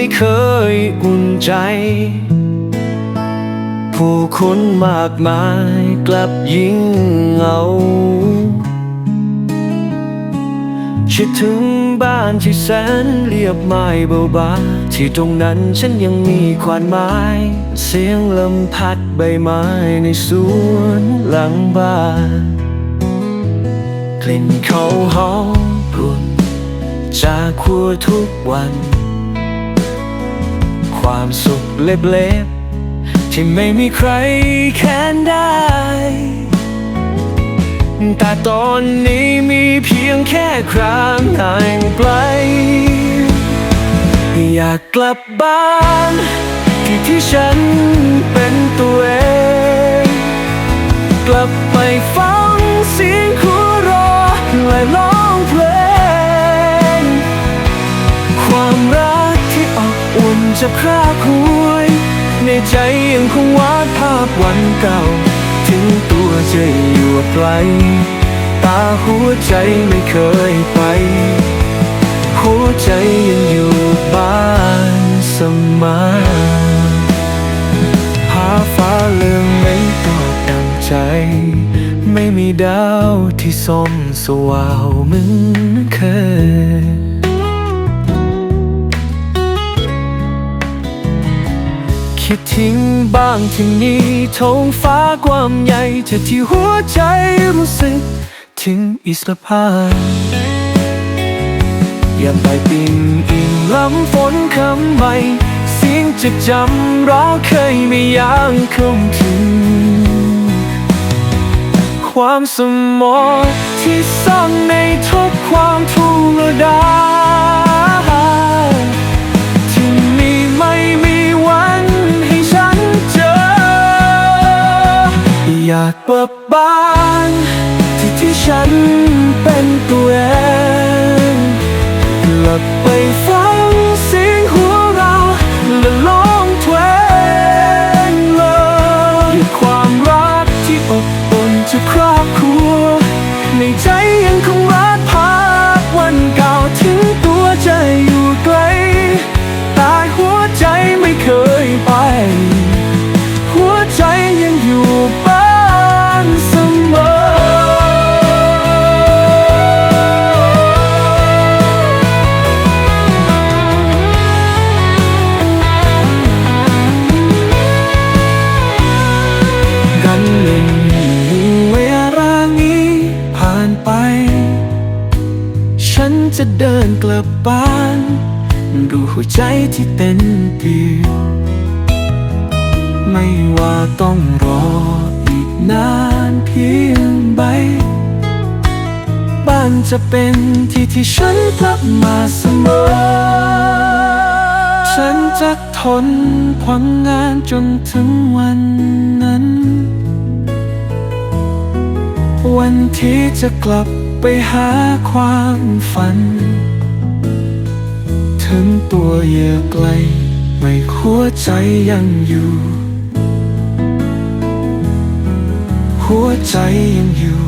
ไม่เคยอุ่นใจ ผู้คนมากมายกลับยิ่งเหงาคิดถึงบ้านที่แสนเรียบไม้เบาบาที่ตรงนั้นฉันยังมีขวานไม้ เสียงลมพัดใบไม้ในสวนหลังบ้าน กลิ่นเขาหอมรุ่น จากครัวทุกวัน ความสุขเล็กๆที่ไม่มีใครแค้นได้ แต่ตอนนี้มีเพียงแค่ครางห่างไกล อยากกลับบ้านที่ที่ฉันเป็นตัวเอง กลับไปฟัง จะคราบหวย ในใจยังคงวาดภาพวันเก่า ถึงตัวจะอยู่ไกล ตาหัวใจไม่เคยไป หัวใจยังอยู่บ้านเสมอหาฟ้าเลืองไม่ตอบดังใจ ไม่มีดาวที่ส่องสว่างเหมือนเคย คิดทิ้งบ้างที่นี่ท้องฟ้ากว้างใหญ่เธอที่หัวใจรู้สึก ถึงอิสรภาพยามไปปิ่มอิ่มล้ำฝนคำใหม่ เสียงจะจำราเคยไม่ยางคงถึง ความสมองที่ซ่อนในทุกความทุรดา เปิดบ้านที่ที่ฉันเป็นตัวเองกลับไปฟังเสียงหัวเราะและร้องเพลงเลยด้วยความรักที่อบอุ่นจะครอบครัว ในใจยังคงรักภาพวันก่า จะเดินกลับบ้าน ดูหัวใจที่เต้นเปีไม่ว่าต้องรออีกนานเพียงใบ บ้านจะเป็นที่ที่ฉันกลับมาเสมอ ฉันจะทนความงานจนถึงวันนั้น วันที่จะกลับ ไปหาความฝัน ถึงตัวเยือไกล ไม่หัวใจยังอยู่ หัวใจยังอยู่